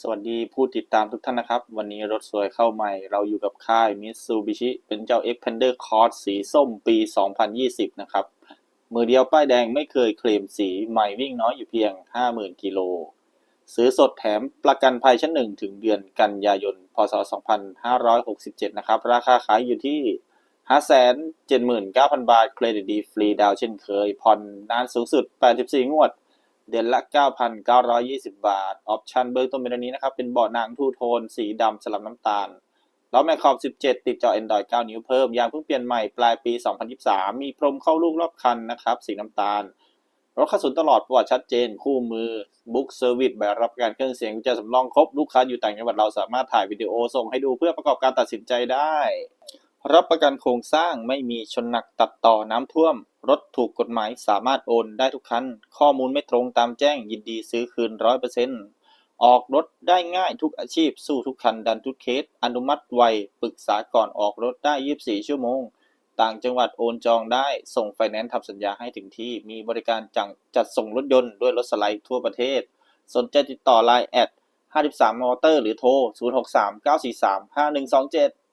สวัสดีผู้ติดตามทุกท่านนะครับ วันนี้รถสวยเข้าใหม่ เราอยู่กับค่าย Mitsubishi เป็นเจ้า Xpander Cross สีส้มปี 2020 นะครับ มือเดียวป้ายแดงไม่เคยเคลมสีใหม่วิ่งน้อยอยู่เพียง 50,000 กิโล ซื้อสดแถมประกันภัยชั้นหนึ่งถึงเดือนกันยายน พศ 2567 นะครับ ราคาขายอยู่ที่ 579,000 บาท เครดิตดีฟรีดาวเช่นเคย ผ่อนนานสูงสุด 84 งวด เดือนละ 9,920 บาท ออปชันเบื้องต้นเป็นอันนี้นะครับ เป็นเบาะหนังทูโทน สีดำสลับน้ำตาล ล้อแมคคอบ 17 ติดจอ Android 9 นิ้วเพิ่ม ยางเพิ่งเปลี่ยนใหม่ปลายปี 2023 มีพรมเข้าลูกรอบคันนะครับ สีน้ำตาล รถขับสุนตลอดประวัติชัดเจน คู่มือ บุ๊กเซอร์วิสใบรับกันเครื่องเสียงกุญแจสำรองครบ ลูกค้าอยู่ต่างจังหวัดเราสามารถถ่ายวิดีโอส่งให้ดูเพื่อประกอบการตัดสินใจได้ รับประกันโครงสร้างไม่มีชนหนักตัดต่อน้ำท่วม รถถูกกฎหมายสามารถโอนได้ทุกคัน ข้อมูลไม่ตรงตามแจ้งยินดีซื้อคืนร้อยเปอร์เซ็นต์ออกรถได้ง่ายทุกอาชีพสู้ทุกคันดันทุกเคส อนุมัติไว ปรึกษาก่อนออกรถได้ 24 ชั่วโมง ต่างจังหวัดโอนจองได้ ส่งไฟแนนซ์ทำสัญญาให้ถึงที่ มีบริการจังจัดส่งรถยนต์ด้วยรถสไลด์ทั่วประเทศ สนใจติดต่อไลน์แอด53มอเตอร์หรือโทร 0639435127